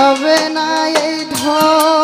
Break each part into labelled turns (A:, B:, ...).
A: রবে না এই ধন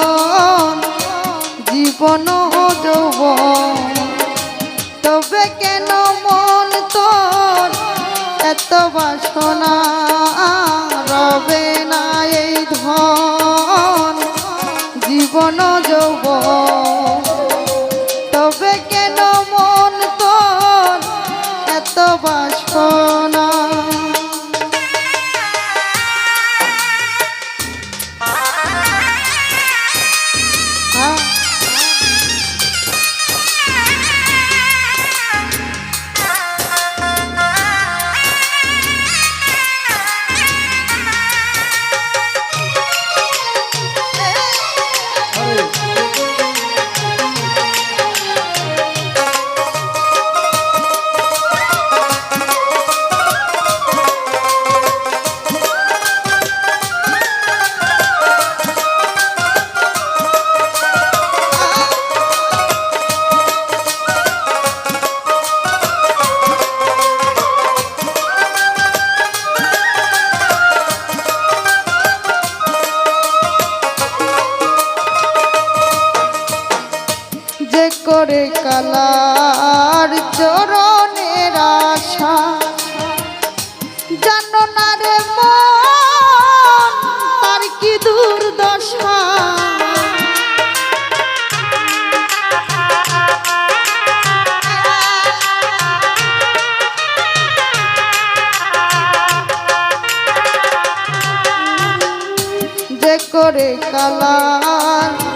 A: করে কালার চরণের আশা। জানো না রে তার কি দুর্দশা? করে কালার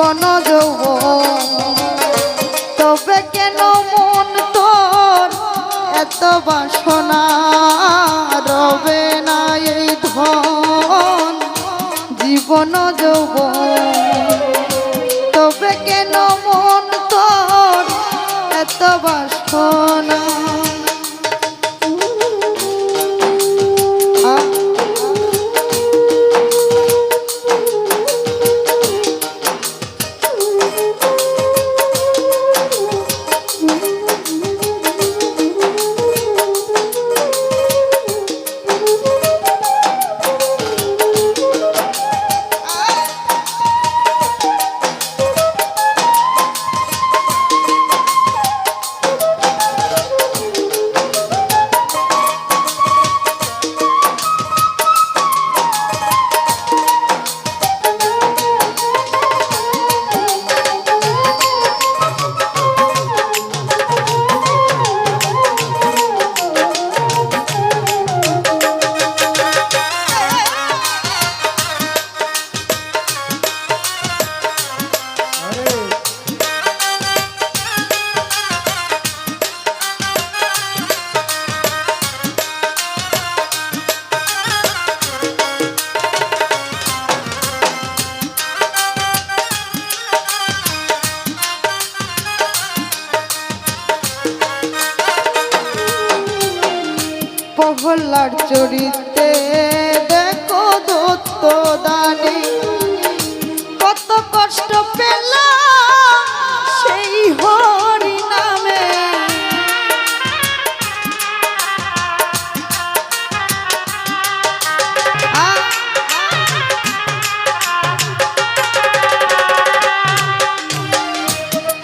A: জীবন যৌবন। তবে কেন মন তোর এত বাসনা? রবে না এই ধন, জীবন যৌবন। তবে কেন মন তোর এত বাসনা? প্রহ্লার চরিতে দেখো দত্ত দানে কত কষ্ট পেল সেই হরি নামে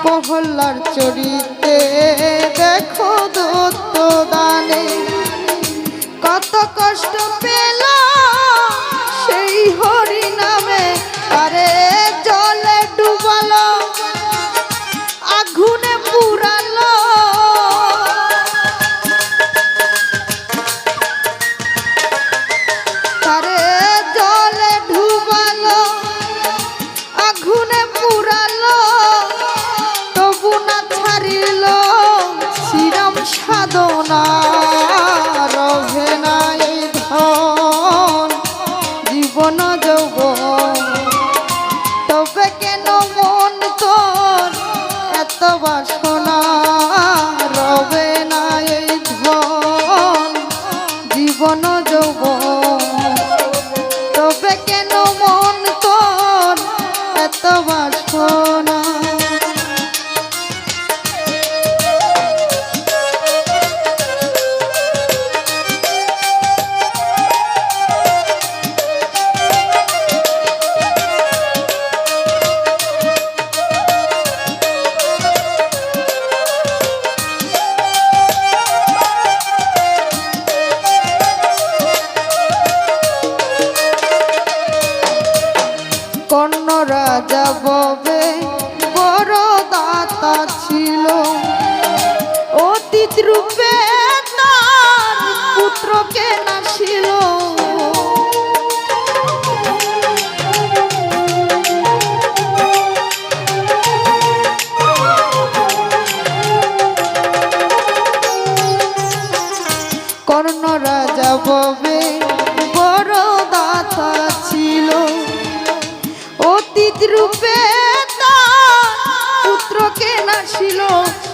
A: প্রহ্লার চরিতে দেখো দত্ত কষ্ট পেল যৌবন কর্ণ রাজা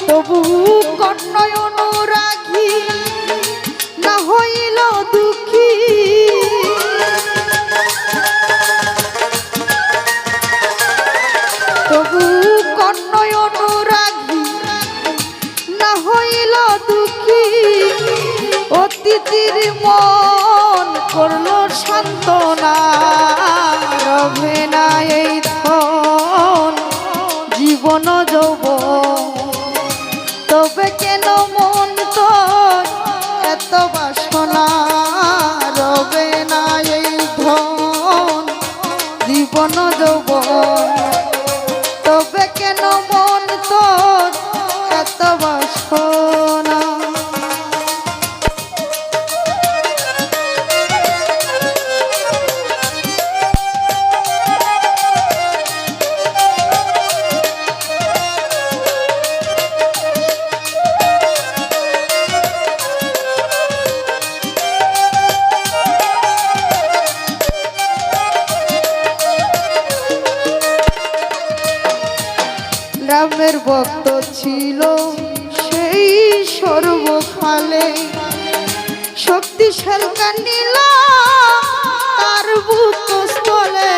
A: তবু অনুরাগী না হইল দুঃখী। তবু অনুরাগী না হইল দুঃখী। অতিথির মন করল সান্ত্বনা, রবে না এই মন ভক্ত ছিল সেই সর্বকালে। শক্তিশাল কান্দিল তার বুক স্থলে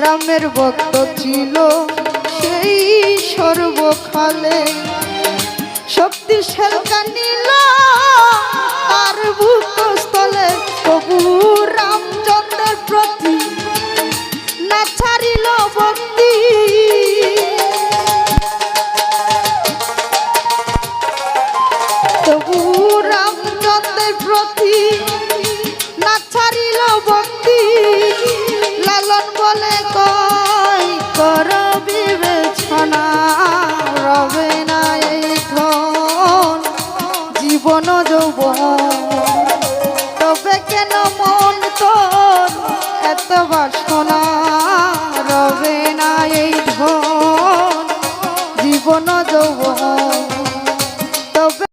A: রামের ভক্ত ছিল সেই সর্বকালে। শক্তিশাল নিল আর ভূতস্থলে তবু রামচন্দ্রের প্রতি না ছাড়িল ভক্তি। জীবন যৌব তবে কেন মন তোর এত বাসনা